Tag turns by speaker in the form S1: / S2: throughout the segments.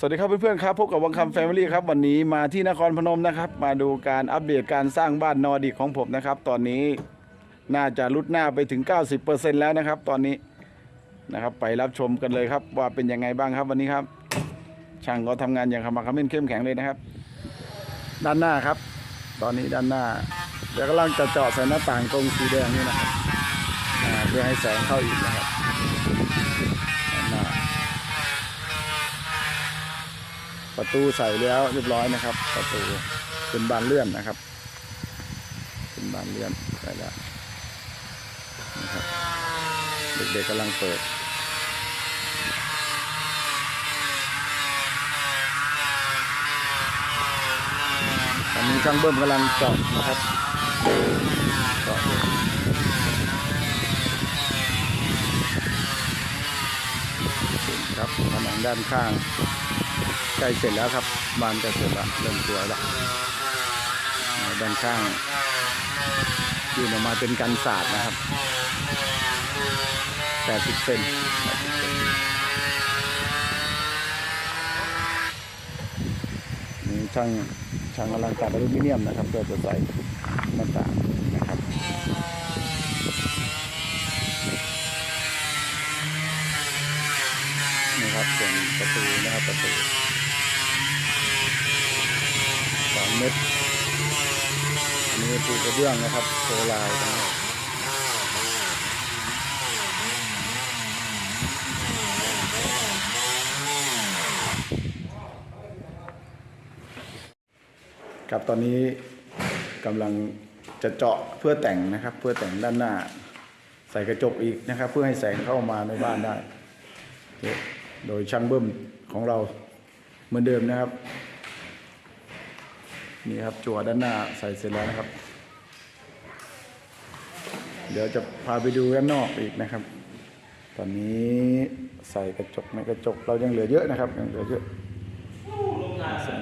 S1: สวัสดีครับเพื่อนๆครับพบกับวังคำแฟมิลี่ครับวันนี้มาที่นครพนมนะครับ มาดูการอัปเดตการสร้างบ้านนอร์ดิกของผมนะครับ ตอนนี้น่าจะลุดหน้าไปถึง 90%แล้วนะครับ ตอนนี้นะครับไปรับชมกันเลยครับ ว่าเป็นยังไงบ้างครับวันนี้ครับ ช่างก็ทำงานอย่างขมักเขม้นเข้มแข็งเลยนะครับ ด้านหน้าครับ ตอนนี้ด้านหน้าเดี๋ยวกำลังจะเจาะใส่หน้าต่างตรงสีแดงนี่นะครับอ่าเพื่อให้แสงเข้าอีกนะครับด้านหน้า ประตูใส่แล้วเรียบร้อยนะครับ ประตูเป็นบานเลื่อนนะครับ เป็นบานเลื่อนใส่แล้วนะครับเด็กๆกำลังเปิดตอนนี้ช่างเบิ้มกำลังเจาะนะครับเจาะอยู่ครับผนังด้านข้าง ใกล้เสร็จแล้วครับบานใกล้เสร็จแล้วเริ่มสวยแล้วด้านข้างยื่นออกมาเป็นกันศาสตร์นะครับ80เซน80เซนนี่ช่างช่างกำลังตัดอลูมิเนียมนะครับเพื่อจะใส่หน้าต่างนะครับนี่ครับส่วนประตูนะครับประตูสอง เม็ดอันนี้ปูกระเบื้องนะครับโซลายทั้งหมดครับตอนนี้กำลังจะเจาะเพื่อแต่งนะครับ เพื่อแต่งด้านหน้า ใส่กระจกอีกนะครับ เพื่อให้แสงเข้ามาในบ้านได้ โดยช่างเบิ้มของเราเหมือนเดิมนะครับ นี่ครับจั่วด้านหน้าใส่เสร็จแล้วนะครับ เดี๋ยวจะพาไปดูด้านนอกอีกนะครับ ตอนนี้ใส่กระจกในกระจกเรายังเหลือเยอะนะครับยังเหลือเยอะใส่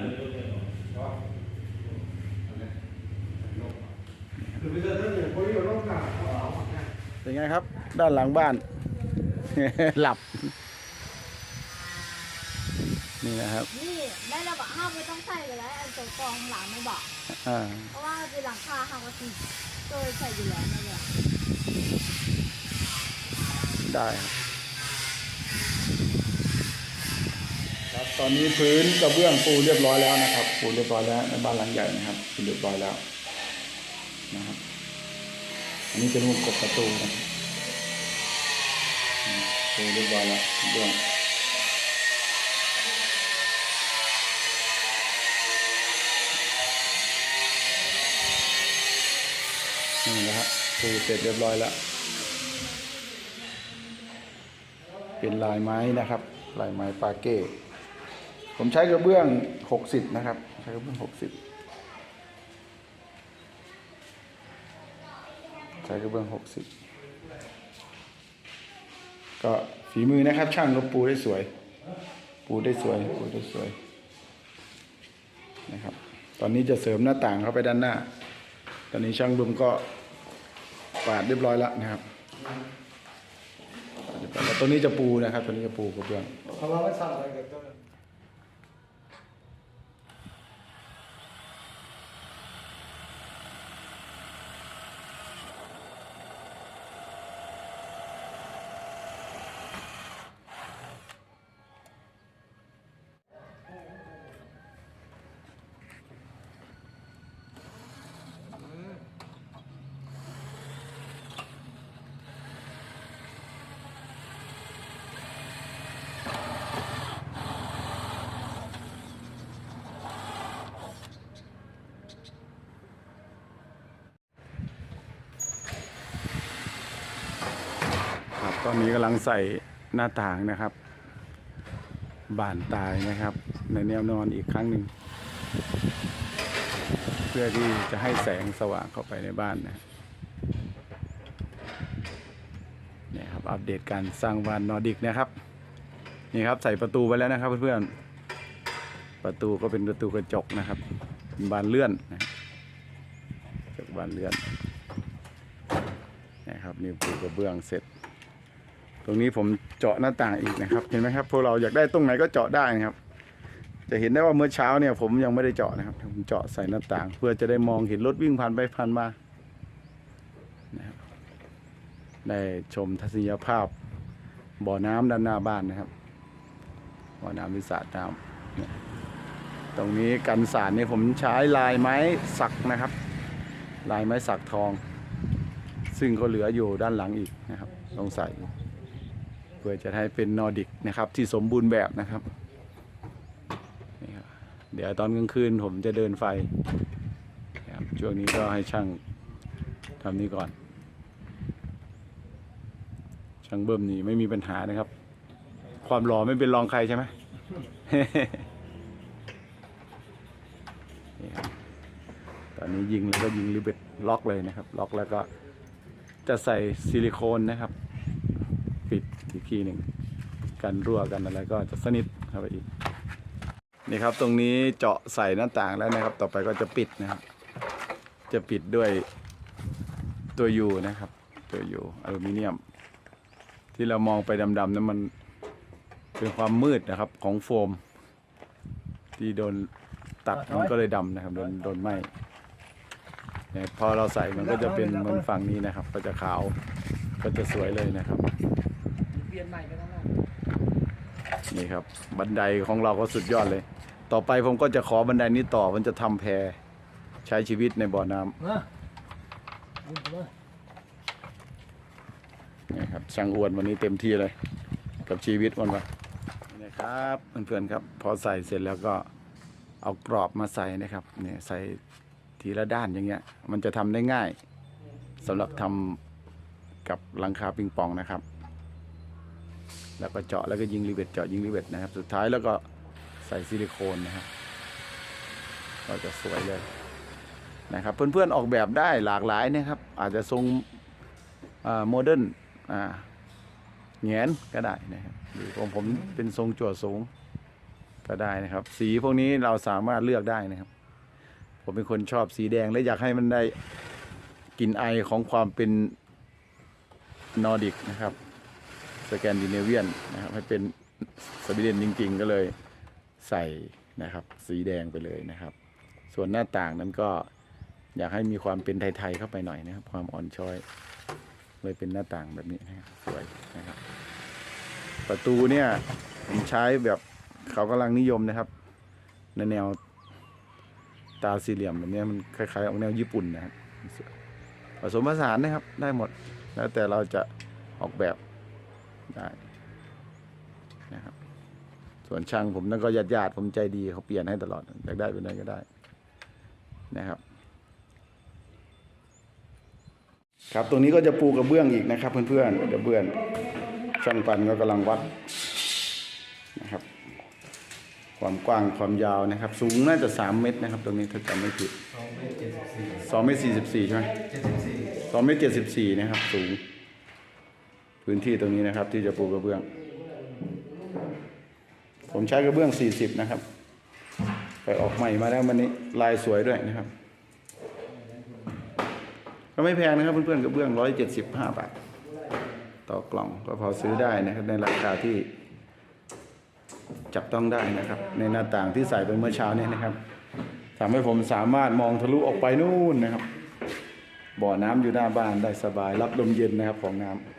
S1: เป็นไงครับ ด้านหลังบ้าน หลับ นี่นะครับ
S2: นี่ได้ระบะห้ามไม่ต้องใส่เลยแล้วอันตัวกรองหลังไม่บอก
S1: อ่า
S2: เพราะว่าเป็นหลังคาห้ามก็ติดเคยใส่อยู่แล้วนั่นแหละ
S1: ได้ครับครับตอนนี้พื้นกระเบื้องปูเรียบร้อยแล้วนะครับ ปูเรียบร้อยแล้วในบ้านหลังใหญ่นะครับปูเรียบร้อยแล้วนะครับอันนี้เป็นมุมกบประตูนะครับอืมปูเรียบร้อยแล้วกระเบื้อง นี่นะครับปูเสร็จเรียบร้อยแล้ว เป็นลายไม้นะครับ ลายไม้ปาเก้ ผมใช้กระเบื้อง 60 นะครับ ใช้กระเบื้อง 60 ใช้กระเบื้อง 60 ก็ฝีมือนะครับ ช่างก็ปูได้สวย ปูได้สวย ปูได้สวย นะครับ ตอนนี้จะเสริมหน้าต่างเข้าไปด้านหน้า ตอนนี้ช่างบุมก็ ปาดเรียบร้อยแล้วนะครับแล้วตัวนี้จะปูนะครับ ตัวนี้จะปูกระเบื้อง
S3: Kalau nggak salah gitu.
S1: ครับต ตอนนี้กำลังใส่หน้าต่างนะครับ บานตายนะครับ ในแนวนอนอีกครั้งหนึ่ง เพื่อที่จะให้แสงสว่างเข้าไปในบ้านนะเนี่ยครับอัปเดตการสร้างบ้านนอร์ดิกนะครับนี่ครับใส่ประตูไว้แล้วนะครับเพื่อนๆประตูก็เป็นประตูกระจกนะครับบานเลื่อนนะกระจกบานเลื่อนนะครับนี่ปูกระเบื้องเสร็จ ตรงนี้ผมเจาะหน้าต่างอีกนะครับ เห็นไหมครับพวกเราอยากได้ตรงไหนก็เจาะได้นะครับ จะเห็นได้ว่าเมื่อเช้าเนี่ย ผมยังไม่ได้เจาะนะครับ ผมเจาะใส่หน้าต่าง เพื่อจะได้มองเห็นรถวิ่งผ่านไปผ่านมานะครับได้ชมทัศนียภาพ บ่อน้ำด้านหน้าบ้านนะครับ บ่อน้ำวิสาน้ำตรงนี้กันสารเนี่ยผมใช้ลายไม้สักนะครับ ลายไม้สักทอง ซึ่งก็เหลืออยู่ด้านหลังอีกนะครับต้องใส่ พื่อจะให้เป็นนอร์ดิกนะครับที่สมบูรณ์แบบนะครับนี่ครับเดี๋ยวตอนกลางคืนผมจะเดินไฟนะครับช่วงนี้ก็ให้ช่างทำนี้ก่อน ช่างเบิ่มนี่ไม่มีปัญหานะครับ ความหล่อไม่เป็นรองใครใช่ไหมนี่ครับตอนนี้ยิงแล้วก็ยิงริเบตล็อกเลยนะครับ ล็อกแล้วก็จะใส่ซิลิโคนนะครับ อีกทีหนึ่งกันรั่วกันอะไรก็จะสนิทเข้าไปอีกนี่ครับตรงนี้เจาะใส่หน้าต่างแล้วนะครับ ต่อไปก็จะปิดนะครับ จะปิดด้วยตัวยูนะครับ ตัวยูอลูมิเนียม ที่เรามองไปดำๆนั้นมันเป็นความมืดนะครับของโฟม ที่โดนตัดมันก็เลยดำนะครับโดนโดนไหมเนี่ยพอเราใส่มันก็จะเป็นเหมือนฝั่งนี้นะครับ ก็จะขาวก็จะสวยเลยนะครับ
S3: เปลี่ยนใหม่ไปแล้วนะ
S1: นี่ครับ บันไดของเราก็สุดยอดเลย ต่อไปผมก็จะขอบันไดนี้ต่อมันจะทำแพใช้ชีวิตในบ่อน้ำ
S3: เนอะดูเนอะ
S1: นี่ครับช่างอ้วนวันนี้เต็มที่เลย กับชีวิตวันวะนี่นะครับเพื่อนๆครับ พอใส่เสร็จแล้วก็เอากรอบมาใส่นะครับเนี่ยใส่ทีละด้านอย่างเงี้ย มันจะทำได้ง่ายสำหรับทำกับหลังคาปิงปองนะครับ แล้วก็เจาะแล้วก็ยิงรีเวทเจาะยิงรีเวทนะครับ สุดท้ายแล้วก็ใส่ซิลิโคนนะครับก็จะสวยเลยนะครับ เพื่อนๆออกแบบได้หลากหลายนะครับ อาจจะทรงโมเดิร์นแงนก็ได้นะครับหรือของผมเป็นทรงจั่วสูงก็ได้นะครับ สีพวกนี้เราสามารถเลือกได้นะครับ ผมเป็นคนชอบสีแดงและอยากให้มันได้กลิ่นไอของความเป็นนอร์ดิกนะครับ สแกนดิเนเวียนนะครับให้เป็นสวีเดนจริง ๆ ก็เลยใส่นะครับ สีแดงไปเลยนะครับ ส่วนหน้าต่างนั้นก็อยากให้มีความเป็นไทย ๆ เข้าไปหน่อยนะครับ ความอ่อนช้อย เลยเป็นหน้าต่างแบบนี้นะครับสวยนะครับ ประตูเนี่ยผมใช้แบบเขากำลังนิยมนะครับ ในแนวตาสี่เหลี่ยมแบบนี้มันคล้ายๆออกแนวญี่ปุ่นนะครับผสมผสานนะครับได้หมดแล้วแต่เราจะออกแบบ ได้นะครับ ส่วนช่างผมนั่นก็ญาติญาติผมใจดีเขาเปลี่ยนให้ตลอดอยากได้เป็นอะไรก็ได้นะครับ ครับตรงนี้ก็จะปูกระเบื้องอีกนะครับ เพื่อนๆกระเบื้องช่างปันก็กำลังวัดนะครับ ความกว้างความยาวนะครับ สูงน่าจะสามเมตรนะครับ ตรงนี้ถ้าจำไม่ผิด
S3: สองเมตรเจ็ดสิบสี่
S1: สองเมตรสี่สิบสี่ใช่ไหม
S3: ส
S1: องเมตรเจ็ดสิบสี่นะครับ สูง พื้นที่ตรงนี้นะครับ ที่จะปูกระเบื้อง ผมใช้กระเบื้องสี่สิบนะครับ ไปออกใหม่มาแล้ววันนี้ลายสวยด้วยนะครับ ก็ไม่แพงนะครับเพื่อนๆกระเบื้องร้อยเจ็ดสิบาบาท ต่อกล่องก็พอซื้อได้นะครับ ในราคาที่จับต้องได้นะครับ ในหน้าต่างที่ใส่ไปเมื่อเช้านี้นะครับทำให้ผมสามารถมองทะลุออกไปนู่นนะครับ บ่อน้ำอยู่หน้าบ้านได้สบายรับลมเย็นนะครับของน้ำ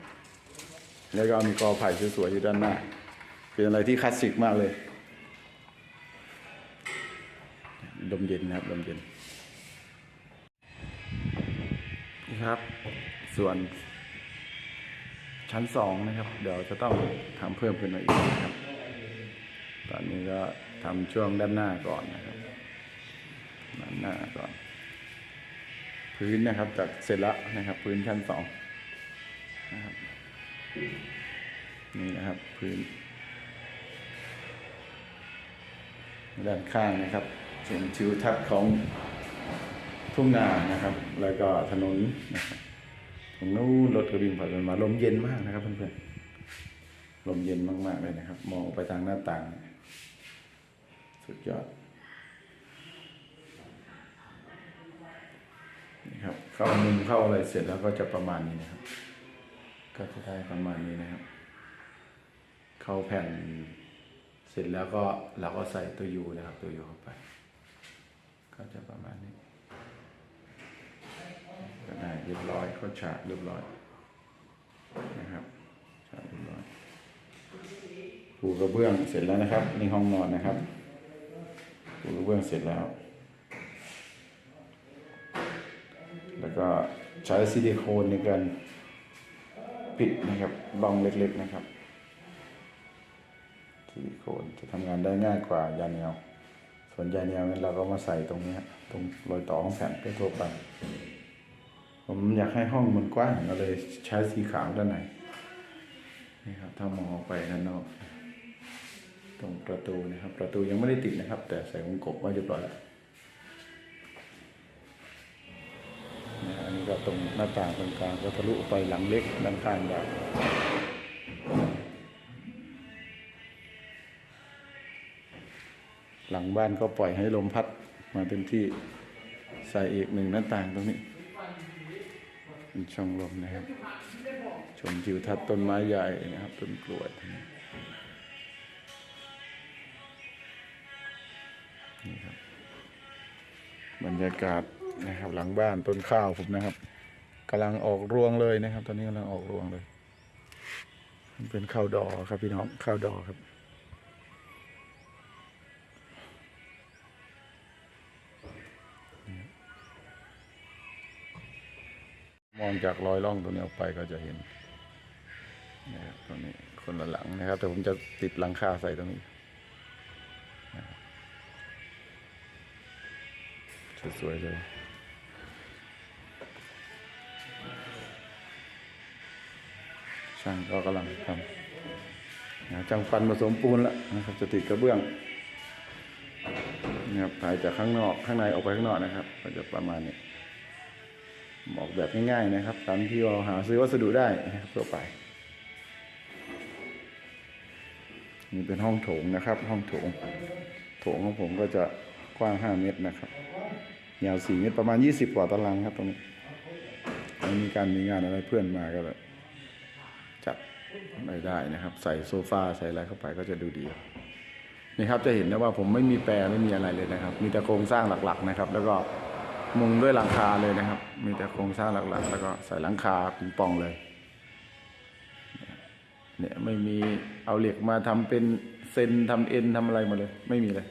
S1: แล้วก็มีกอไผ่สวยๆอยู่ด้านหน้า เป็นอะไรที่คลาสสิกมากเลย ลมเย็นนะครับลมเย็นนี่ครับ ส่วน ชั้นสองนะครับ เดี๋ยวจะต้องทำเพิ่มขึ้นมาอีกนะครับ ตอนนี้ก็ทำช่วงด้านหน้าก่อนนะครับ ด้านหน้าก่อน พื้นนะครับจากเสร็จแล้วนะครับ พื้นชั้นสองนะครับ นี่นะครับพื้น ด้านข้างนะครับเห็นทิวทัศน์ของทุ่งนานะครับ แล้วก็ถนนนะครับตรงนู้นรถกระวิ่งผ่านมาลมเย็นมากนะครับเพื่อนๆลมเย็นมากๆเลยนะครับ มองไปทางหน้าต่าง สุดยอดนี่ครับเข้ามุมเข้าอะไรเสร็จแล้วก็จะประมาณนี้นะครับ ก็จะได้ประมาณนี้นะครับ เข้าแผ่นเสร็จแล้วก็เราก็ใส่ตัวยูนะครับ ตัวยูเข้าไป ก็จะประมาณนี้ ก็ได้เรียบร้อยก็ฉาบเรียบร้อยนะครับฉาบเรียบร้อยปูกระเบื้องเสร็จแล้วนะครับนี่ห้องนอนนะครับปูกระเบื้องเสร็จแล้ว แล้วก็ใช้ซิลิโคนในการ ปิดนะครับร่องเล็กๆนะครับซิลิโคนจะทำงานได้ง่ายกว่ายาแนว ส่วนยาแนวนั้นเราก็มาใส่ตรงนี้ตรงรอยต่อของแผ่นเพื่อทั่วไปผมอยากให้ห้องมันกว้างก็เลยใช้สีขาวด้านในนี่ครับถ้ามองออกไปด้านนอก ตรงประตูนะครับ ประตูยังไม่ได้ติดนะครับ แต่ใส่วงกบไว้เรียบร้อยแล้ว ตรงหน้าต่างตรงกลางก็ทะลุไปหลังเล็กด้านข้างยาวหลังบ้านก็ปล่อยให้ลมพัดมาเต็มที่ใส่อีกหนึ่งหน้าต่างตรงนี้เป็นช่องลมนะครับ ชมทิวทัศน์ต้นไม้ใหญ่นะครับต้นกล้วยนี่ครับบรรยากาศนะครับหลังบ้านต้นข้าวผมนะครับ กำลังออกรวงเลยนะครับ ตอนนี้กำลังออกรวงเลย มันเป็นข้าวดอครับพี่น้องข้าวดอครับมองจากรอยร่องตรงนี้ออกไปก็จะเห็นนะครับตรงนี้คนละหลังนะครับ แต่ผมจะติดหลังคาใส่ตรงนี้นะสวยๆเลย ช่างก็กำลังทำนะจังฟันผสมปูนแล้วนะครับจะติดกระเบื้องนะครับถ่ายจากข้างนอกข้างในออกไปข้างนอกนะครับ ก็จะประมาณนี้บอกแบบง่ายๆนะครับ ตามที่เราหาซื้อวัสดุได้นะครับทั่วไปนี่เป็นห้องโถงนะครับ ห้องโถง โถงของผมก็จะกว้าง5เมตรนะครับยาว4เมตรประมาณ20กว่าตารางครับตรงนี้มีการมีงานอะไรเพื่อนมาก็แบบ ไปได้นะครับ ใส่โซฟาใส่อะไรเข้าไปก็จะดูดีนี่ครับจะเห็นนะว่าผมไม่มีแปรไม่มีอะไรเลยนะครับ มีแต่โครงสร้างหลักๆนะครับ แล้วก็มุงด้วยหลังคาเลยนะครับ มีแต่โครงสร้างหลักๆ แล้วก็ใส่หลังคาปิงปองเลยเนี่ยไม่มีเอาเหล็กมาทำเป็นเซนทำเอ็นทำอะไรมาเลย ไม่มีเลย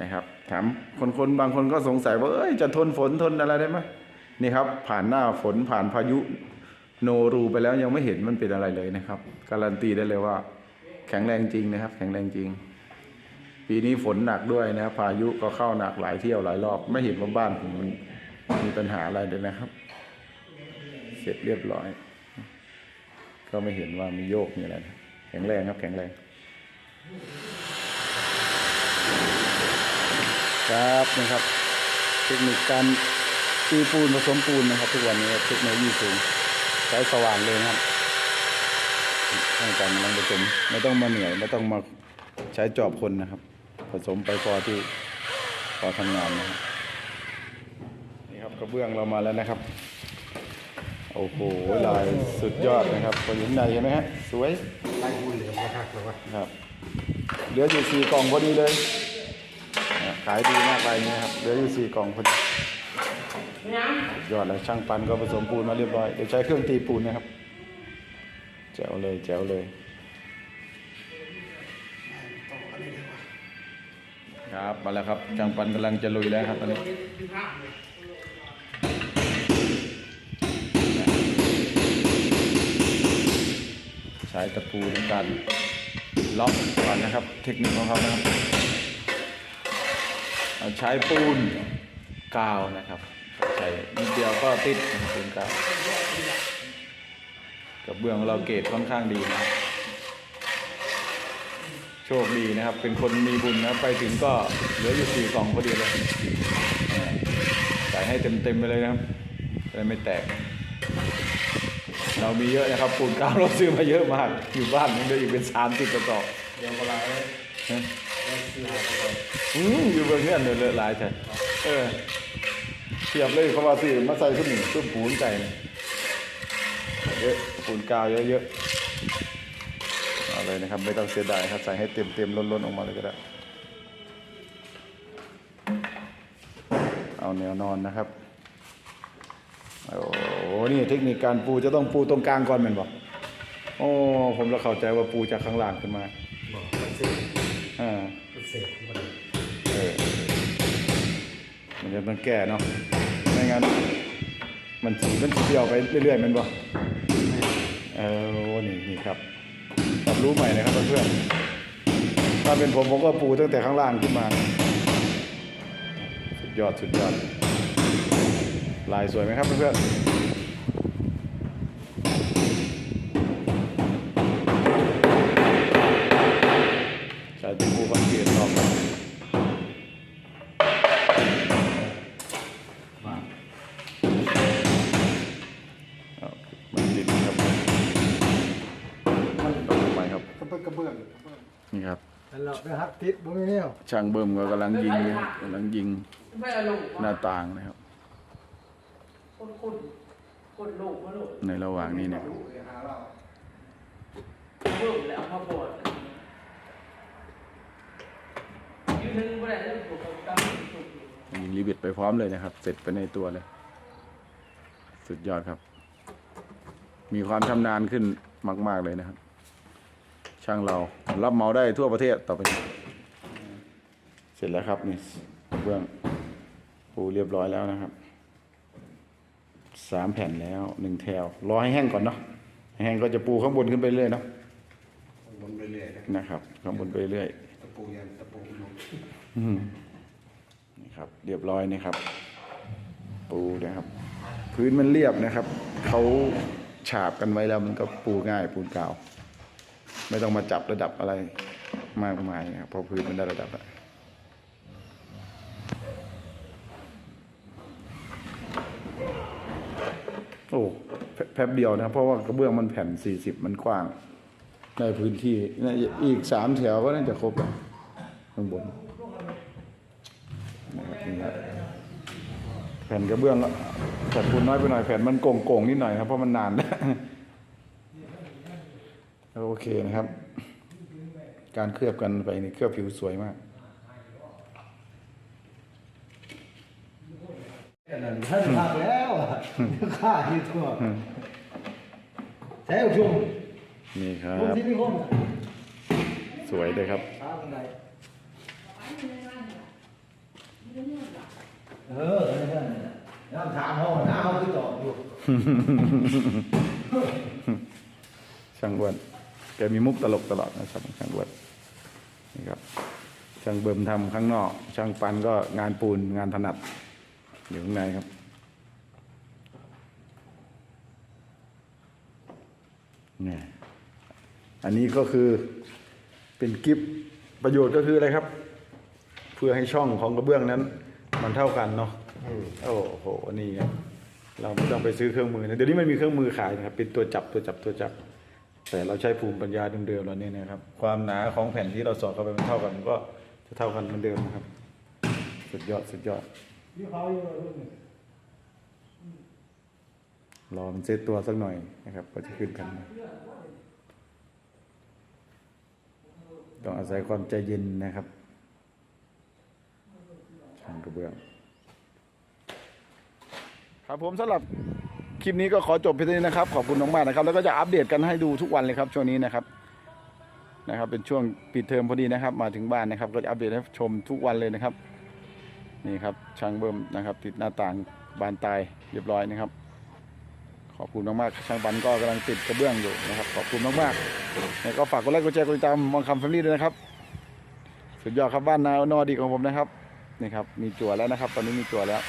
S1: นะครับ ถามคนคนๆบางคนก็สงสัยว่าเอ้ยจะทนฝนทนอะไรได้ไหมนี่ครับ ผ่านหน้าฝนผ่านพายุ โนรูไปแล้วยังไม่เห็นมันเป็นอะไรเลยนะครับ การันตีได้เลยว่า แข็งแรงจริงนะครับ แข็งแรงจริง ปีนี้ฝนหนักด้วยนะครับพายุก็เข้าหนักหลายเที่ยวหลายรอบ ไม่เห็นว่าบ้านผมมันมีปัญหาอะไรเลยนะครับ เสร็จเรียบร้อย ก็ไม่เห็นว่ามีโยกมีอะไรนะแข็งแรงครับ แข็งแรงครับนะครับ เทคนิคการตีปูนผสมปูนนะครับ ทุกวันนี้เทคโนโลยีสูง ใช้สว่านเลยนะครับให้การกำลังผสมไม่ต้องมาเหนื่อยไม่ต้องมาใช้จอบคนนะครับ ผสมไปพอที่พอทำงานนะครับนี่ครับกระเบื้องเรามาแล้วนะครับ โอ้โหลายสุดยอดนะครับคนอยู่ข้างในใช่ไหมฮะสวย
S3: ไล่หุ่นเหลือมาหักแล้ววะ
S1: ครับเหลืออยู่สี่กล่องพอดีเลยนะขายดีมากไปเนี่ยครับเหลืออยู่สี่กล่องพอดีสุด ยอดแล้วช่างปันก็ผสมปูนมาเรียบร้อยเดี๋ยวใช้เครื่องตีปูนนะครับแจ๋วเลยแจ๋วเลยครับมาแล้วครับช่างปันกำลังจะลุยแล้วครับตอนนี้ใช้ตะปูในการล็อกก่อนนะครับ เทคนิคของเขานะครับเอาใช้ปูนกาวนะครับ ใช้นิดเดียวก็ติดนะครับปูนกาวกับเบื้องเราเกรดค่อนข้างดีนะครับโชคดีนะครับ เป็นคนมีบุญนะไปถึงก็เหลืออยู่สี่กล่องพอดีเลยเออใส่ให้เต็มๆไปเลยนะครับจะได้ไม่แตก เรามีเยอะนะครับปูนกาวเราซื้อมาเยอะมาก อยู่บ้านมันเหลยอีกเป็นสามสิบกระสอบ
S3: เดี๋ยวเวลาเลย
S1: นะ
S3: ได้ซื้อหาไปก่อน
S1: อืมอยู่เบนเงื่อนเลยเลอะหลายใช่เออ เทียบเลยเขาว่าซื้อมาใส่ขึ้นหนึ่งตุ้มปูนใจเยอะปูนกาวเยอะๆเอาเลยนะครับ ไม่ต้องเสียดายครับใส่ให้เต็มเต็มๆล้นๆออกมาเลยก็ได้ เอาแนวนอนนะครับโอ้โหนี่เทคนิคการปูจะต้องปูตรงกลางก่อนแมันบอกโอ้ผมละเข้าใจว่าปูจากข้างล่างขึ้นมา
S3: บอกเสร็จ
S1: อ่า
S3: เสร็จ
S1: เดี๋ยวมันแก่เนาะไม่งั้น มันสีมันสีเดียวไปเรื่อยๆมันบอกเออนี่นี่ครับรับรู้ใหม่นะครับเพื่อนๆถ้าเป็นผมผมก็ปูตั้งแต่ข้างล่างขึ้นมา สุดยอดสุดยอดลายสวยไหมครับเพื่อนๆ นี่ครับ
S3: แล้วเราไปหักทิศบ่มีแนว
S1: ช่างเบิ่มก็กำลังยิงเลยกำลังยิงหน้าต่างนะครับ
S4: คนคนคนลูกมาลูก
S1: ในระหว่างนี้เนี่ย
S4: ลูกแล้วมาปวดยืนนึงบ่ได้แล้วถูกกับตั้งถูกอยู่
S1: ยิงรีบิดไปพร้อมเลยนะครับ เสร็จไปในตัวเลย สุดยอดครับ มีความชำนาญขึ้นมาก ๆ เลยนะครับ ช่างเรารับเหมาได้ทั่วประเทศต่อไปนี้เสร็จแล้วครับนี่เบื้องปูเรียบร้อยแล้วนะครับสามแผ่นแล้วหนึ่งแถวรอให้แห้งก่อนเนาะให้แห้งก็จะปูข้างบนขึ้นไปเรื่อยเนาะ
S3: บนไปเรื่อยนะ
S1: นะครับข้างบนไปเรื่อย
S3: ตะปูยันตะปูลง
S1: อืมนี่ครับ เรียบร้อยนะครับ ปูนะครับ พื้นมันเรียบนะครับเขาฉาบกันไว้แล้วมันก็ปูง่ายปูนกาว ไม่ต้องมาจับระดับอะไรมากมายนะครับเพราะพื้นมันได้ระดับแล้วโอ้แป๊บเดียวนะ เพราะว่ากระเบื้องมันแผ่นสี่สิบมันกว้างในพื้นที่น่าจะอีกสามแถวก็น่าจะครบแล้วข้างบนนะครับแผ่นกระเบื้องแผ่นปูนน้อยไปหน่อยแผ่นมันโก่งๆนิดหน่อยครับเพราะมันนานแล้ว โอเคนะครับ การเคลือบกันไปนี่เคลือบผิวสวยมาก
S3: นั่นท่านหักแล้วอะฆ่าที่ทั่วใช้ชุ่ม
S1: นี่ครั
S3: ชุ่ม
S1: บ
S3: ที่นี่ห้อง
S1: สวยเลยครับ
S3: ช้าบันไดเออนั่นน่ะน้ำถามห้องน้ำเขาคือตอบอยู่
S1: ช่างอ้วน แกมีมุกตลกตลอดนะครับช่างอ้วนนี่ครับช่างเบิ่มทำข้างนอก ช่างปันก็งานปูนงานถนัดอยู่ข้างในครับ นี่อันนี้ก็คือเป็นกิฟประโยชน์ก็คืออะไรครับ เพื่อให้ช่องของกระเบื้องนั้น มันเท่ากันเนาะโอ้โหนี่ครับเราไม่ต้องไปซื้อเครื่องมือนะเดี๋ยวนี้มันมีเครื่องมือขายนะครับ เป็นตัวจับตัวจับตัวจับ แต่เราใช้ภูมิปัญญาเดิมๆเราเนี่ยนะครับ ความหนาของแผ่นที่เราสอดเข้าไปมันเท่ากันมันก็จะเท่ากันเหมือนเดิมนะครับ สุดยอดสุดยอด
S3: ที่เขาอยู่รุ่นนี้
S1: รอมันเซตตัวสักหน่อยนะครับ ก็จะขึ้นกันนะต้องอาศัยความใจเย็นนะครับช่างกระเบื้องครับผมสำหรับ คลิปนี้ก็ขอจบเพียงเท่านี้นะครับ ขอบคุณมากๆนะครับ แล้วก็จะอัปเดตกันให้ดูทุกวันเลยครับ ช่วงนี้นะครับนะครับ เป็นช่วงปิดเทอมพอดีนะครับ มาถึงบ้านนะครับ ก็จะอัปเดตให้ชมทุกวันเลยนะครับ นี่ครับช่างเบิ่มนะครับ ติดหน้าต่างบานตายเรียบร้อยนะครับ ขอบคุณมากๆช่างบันก็กำลังติดกระเบื้องอยู่นะครับ ขอบคุณมากๆแล้วก็ฝากกดไลค์กดแชร์กดติดตามมองคำแฟมิลี่ด้วยนะครับสุดยอดครับบ้านนานอดีของผมนะครับนี่ครับมีจั่วแล้วนะครับ ตอนนี้มีจั่วแล้ว